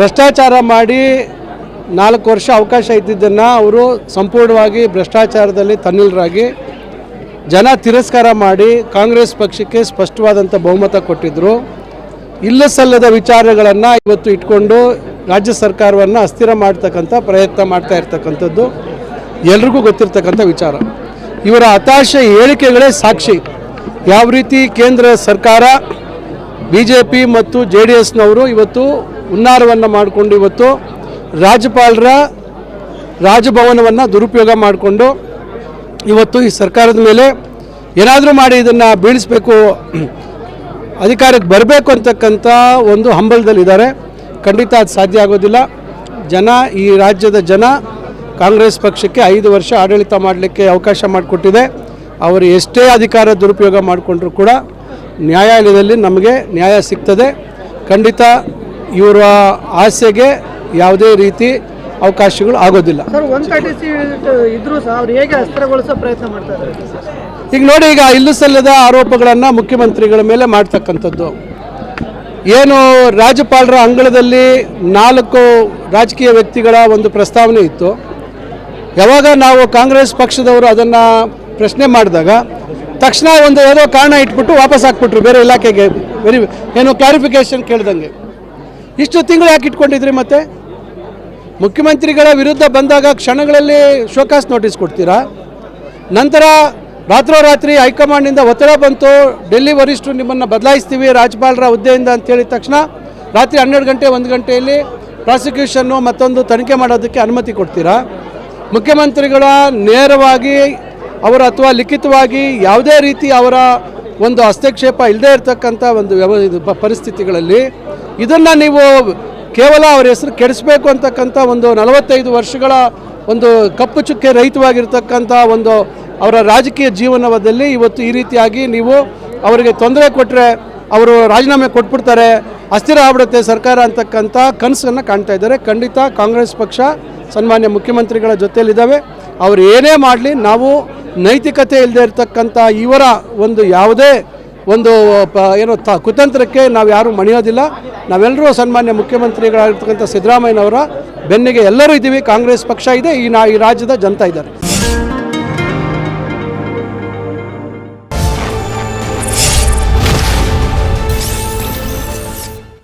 ಭ್ರಷ್ಟಾಚಾರ ಮಾಡಿ ನಾಲ್ಕು ವರ್ಷ ಅವಕಾಶ ಇದ್ದಿದ್ದನ್ನು ಅವರು ಸಂಪೂರ್ಣವಾಗಿ ಭ್ರಷ್ಟಾಚಾರದಲ್ಲಿ ತನ್ನಿಲರಾಗಿ ಜನ ತಿರಸ್ಕಾರ ಮಾಡಿ ಕಾಂಗ್ರೆಸ್ ಪಕ್ಷಕ್ಕೆ ಸ್ಪಷ್ಟವಾದಂಥ ಬಹುಮತ ಕೊಟ್ಟಿದ್ದರು ಇಲ್ಲ ಸಲ್ಲದ ವಿಚಾರಗಳನ್ನು ಇವತ್ತು ಇಟ್ಕೊಂಡು ರಾಜ್ಯ ಸರ್ಕಾರವನ್ನು ಅಸ್ಥಿರ ಮಾಡ್ತಕ್ಕಂಥ ಪ್ರಯತ್ನ ಮಾಡ್ತಾ ಇರ್ತಕ್ಕಂಥದ್ದು ಎಲ್ರಿಗೂ ಗೊತ್ತಿರ್ತಕ್ಕಂಥ ವಿಚಾರ. ಇವರ ಹತಾಶೆ ಹೇಳಿಕೆಗಳೇ ಸಾಕ್ಷಿ. ಯಾವ ರೀತಿ ಕೇಂದ್ರ ಸರ್ಕಾರ ಬಿ ಮತ್ತು ಜೆ ಡಿ ಇವತ್ತು ಹುನ್ನಾರವನ್ನು ಮಾಡಿಕೊಂಡು ಇವತ್ತು ರಾಜ್ಯಪಾಲರ ರಾಜಭವನವನ್ನು ದುರುಪಯೋಗ ಮಾಡಿಕೊಂಡು ಇವತ್ತು ಈ ಸರ್ಕಾರದ ಮೇಲೆ ಏನಾದರೂ ಮಾಡಿ ಇದನ್ನು ಬೀಳಿಸಬೇಕು, ಅಧಿಕಾರಕ್ಕೆ ಬರಬೇಕು ಅಂತಕ್ಕಂಥ ಒಂದು ಹಂಬಲದಲ್ಲಿದ್ದಾರೆ. ಖಂಡಿತ ಅದು ಸಾಧ್ಯ ಆಗೋದಿಲ್ಲ. ಜನ, ಈ ರಾಜ್ಯದ ಜನ ಕಾಂಗ್ರೆಸ್ ಪಕ್ಷಕ್ಕೆ ಐದು ವರ್ಷ ಆಡಳಿತ ಮಾಡಲಿಕ್ಕೆ ಅವಕಾಶ ಮಾಡಿಕೊಟ್ಟಿದೆ. ಅವರು ಎಷ್ಟೇ ಅಧಿಕಾರ ದುರುಪಯೋಗ ಮಾಡಿಕೊಂಡ್ರೂ ಕೂಡ ನ್ಯಾಯಾಲಯದಲ್ಲಿ ನಮಗೆ ನ್ಯಾಯ ಸಿಗ್ತದೆ. ಖಂಡಿತ ಇವರ ಆಸೆಗೆ ಯಾವುದೇ ರೀತಿ ಅವಕಾಶಗಳು ಆಗೋದಿಲ್ಲ. ಸರ್ ಒನ್ ತರ್ಟಿ ಇದ್ರೂ ಸಹ ಅವ್ರು ಹೇಗೆ ಅಸ್ತ್ರಗೊಳಿಸೋ ಪ್ರಯತ್ನ ಮಾಡ್ತಾ ಈಗ ನೋಡಿ ಈಗ ಇಲ್ಲೂ ಸಲ್ಲದ ಆರೋಪಗಳನ್ನು ಮುಖ್ಯಮಂತ್ರಿಗಳ ಮೇಲೆ ಮಾಡ್ತಕ್ಕಂಥದ್ದು. ಏನು ರಾಜ್ಯಪಾಲರ ಅಂಗಳದಲ್ಲಿ ನಾಲ್ಕು ರಾಜಕೀಯ ವ್ಯಕ್ತಿಗಳ ಒಂದು ಪ್ರಸ್ತಾವನೆ ಇತ್ತು. ಯಾವಾಗ ನಾವು ಕಾಂಗ್ರೆಸ್ ಪಕ್ಷದವರು ಅದನ್ನು ಪ್ರಶ್ನೆ ಮಾಡಿದಾಗ ತಕ್ಷಣ ಒಂದು ಏನೋ ಕಾರಣ ಇಟ್ಬಿಟ್ಟು ವಾಪಸ್ ಹಾಕ್ಬಿಟ್ರು ಬೇರೆ ಇಲಾಖೆಗೆ. ವೆರಿ ಏನು ಕ್ಲಾರಿಫಿಕೇಶನ್ ಕೇಳ್ದಂಗೆ. ಇಷ್ಟು ತಿಂಗಳು ಯಾಕೆ ಇಟ್ಕೊಂಡಿದ್ರಿ ಮತ್ತೆ? ಮುಖ್ಯಮಂತ್ರಿಗಳ ವಿರುದ್ಧ ಬಂದಾಗ ಕ್ಷಣಗಳಲ್ಲಿ ಶೋಕಾಸ್ ನೋಟಿಸ್ ಕೊಡ್ತೀರಾ? ನಂತರ ರಾತ್ರೋರಾತ್ರಿ ಹೈಕಮಾಂಡಿಂದ ಒತ್ತಡ ಬಂತು. ಡೆಲ್ಲಿ ವರಿಷ್ಠರು ನಿಮ್ಮನ್ನು ಬದಲಾಯಿಸ್ತೀವಿ ರಾಜ್ಯಪಾಲರ ಹುದ್ದೆಯಿಂದ ಅಂತ ಹೇಳಿದ ತಕ್ಷಣ ರಾತ್ರಿ ಹನ್ನೆರಡು ಗಂಟೆ, ಒಂದು ಗಂಟೆಯಲ್ಲಿ ಪ್ರಾಸಿಕ್ಯೂಷನ್ನು ಮತ್ತೊಂದು ತನಿಖೆ ಮಾಡೋದಕ್ಕೆ ಅನುಮತಿ ಕೊಡ್ತೀರಾ? ಮುಖ್ಯಮಂತ್ರಿಗಳ ನೇರವಾಗಿ ಅವರ ಅಥವಾ ಲಿಖಿತವಾಗಿ ಯಾವುದೇ ರೀತಿ ಅವರ ಒಂದು ಹಸ್ತಕ್ಷೇಪ ಇಲ್ಲದೇ ಇರತಕ್ಕಂಥ ಒಂದು ವ್ಯವ ಪರಿಸ್ಥಿತಿಗಳಲ್ಲಿ ಇದನ್ನು ನೀವು ಕೇವಲ ಅವರ ಹೆಸರು ಕೆಡಿಸ್ಬೇಕು ಅಂತಕ್ಕಂಥ ಒಂದು ನಲವತ್ತೈದು ವರ್ಷಗಳ ಒಂದು ಕಪ್ಪು ಚುಕ್ಕೆ ರಹಿತವಾಗಿರ್ತಕ್ಕಂಥ ಒಂದು ಅವರ ರಾಜಕೀಯ ಜೀವನದಲ್ಲಿ ಇವತ್ತು ಈ ರೀತಿಯಾಗಿ ನೀವು ಅವರಿಗೆ ತೊಂದರೆ ಕೊಟ್ಟರೆ ಅವರು ರಾಜೀನಾಮೆ ಕೊಟ್ಬಿಡ್ತಾರೆ, ಅಸ್ಥಿರ ಆಗ್ಬಿಡುತ್ತೆ ಸರ್ಕಾರ ಅಂತಕ್ಕಂಥ ಕನಸನ್ನು ಕಾಣ್ತಾ ಇದ್ದಾರೆ. ಖಂಡಿತ ಕಾಂಗ್ರೆಸ್ ಪಕ್ಷ ಸನ್ಮಾನ್ಯ ಮುಖ್ಯಮಂತ್ರಿಗಳ ಜೊತೆಯಲ್ಲಿದ್ದಾವೆ. ಅವರು ಏನೇ ಮಾಡಲಿ, ನಾವು ನೈತಿಕತೆ ಇಲ್ಲದೆ ಇರತಕ್ಕಂಥ ಇವರ ಒಂದು ಯಾವುದೇ ಒಂದು ಏನು ತ, ಕುತಂತ್ರಕ್ಕೆ ನಾವು ಯಾರೂ ಮಣಿಯೋದಿಲ್ಲ. ನಾವೆಲ್ಲರೂ ಸನ್ಮಾನ್ಯ ಮುಖ್ಯಮಂತ್ರಿಗಳಾಗಿರ್ತಕ್ಕಂಥ ಸಿದ್ದರಾಮಯ್ಯನವರ ಬೆನ್ನಿಗೆ ಎಲ್ಲರೂ ಇದ್ದೀವಿ. ಕಾಂಗ್ರೆಸ್ ಪಕ್ಷ ಇದೆ. ಈ ನಾ, ಈ ರಾಜ್ಯದ ಜನತಾ ಇದ್ದಾರೆ.